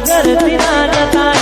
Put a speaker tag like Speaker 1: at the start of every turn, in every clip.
Speaker 1: નજરથી ના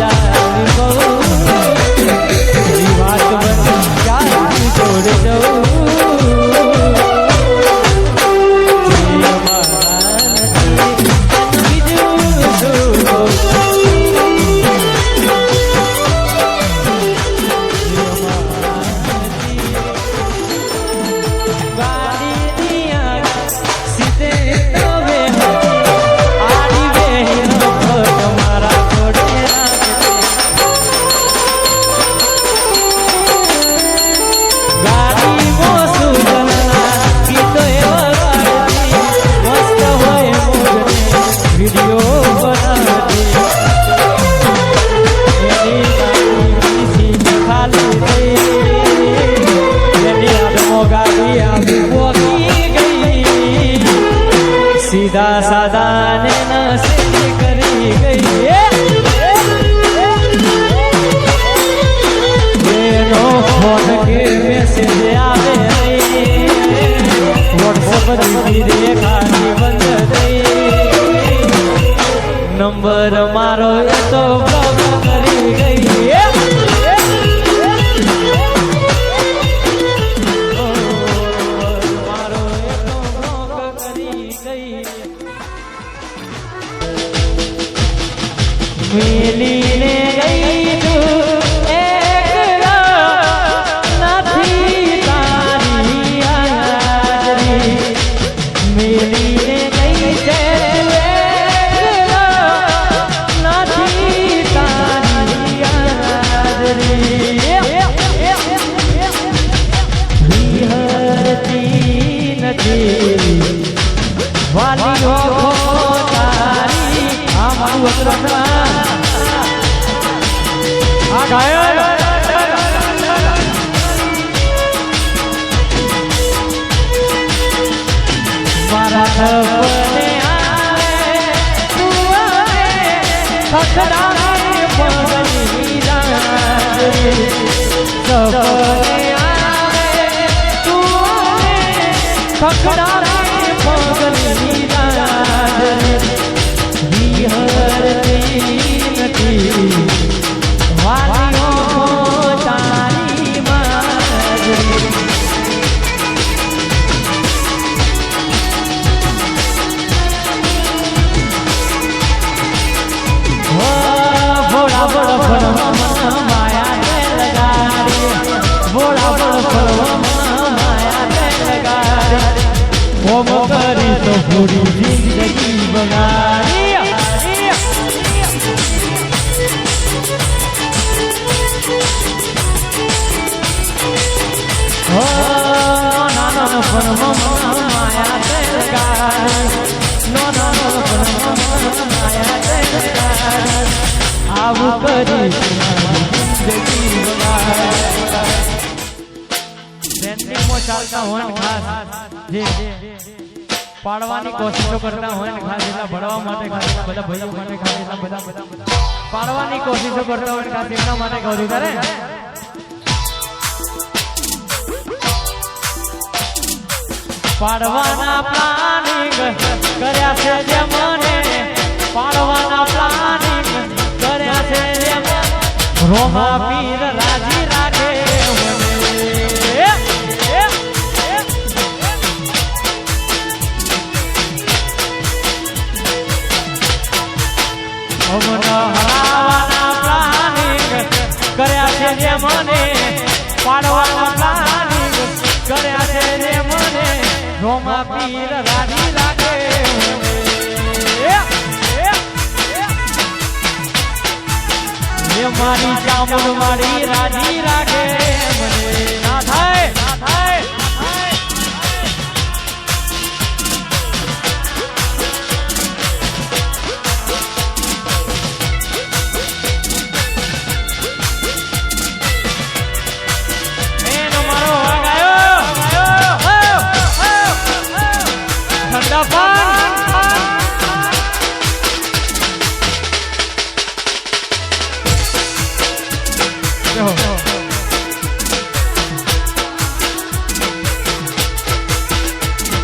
Speaker 1: allá. Number મારો એ તો નથી વાલીઓ તારી આ મારું વચન આ ગાયન. મારા સપને આવે તું આવે ખખડાવે પગની રાત્રિ સપને આવે ખખડાવે પૂરી જિંદગી બગાડી હો નાનો ફરવામાં માયા લગાડી નો નાનો ફરવામાં માયા લગાડી આવું કરી જિંદગી બગાડી ટ્રેન્ડિંગમાં ચાલતા હોય ને ખાસ જે પાડવાની કોશિશો કરતા હોય ને ખાસ એટલા ભણવા માટે ખાસ બધા ભાઈઓ માટે ખાસ એટલા બધા પાડવાની કોશિશો કરતા હોય ખાસ એટલા માટે કહું છું પાડવાના પ્લાનિંગ કર્યા છે જે મને. પાડવાના પ્લાનિંગ કર્યા છે જે રોમા કર્યા છે મને, પાડવાના પ્લાનિંગ કર્યા છે જે મને, રોમા પીર રાજી એ મારી ચામુંડ મારી રાજી રાખે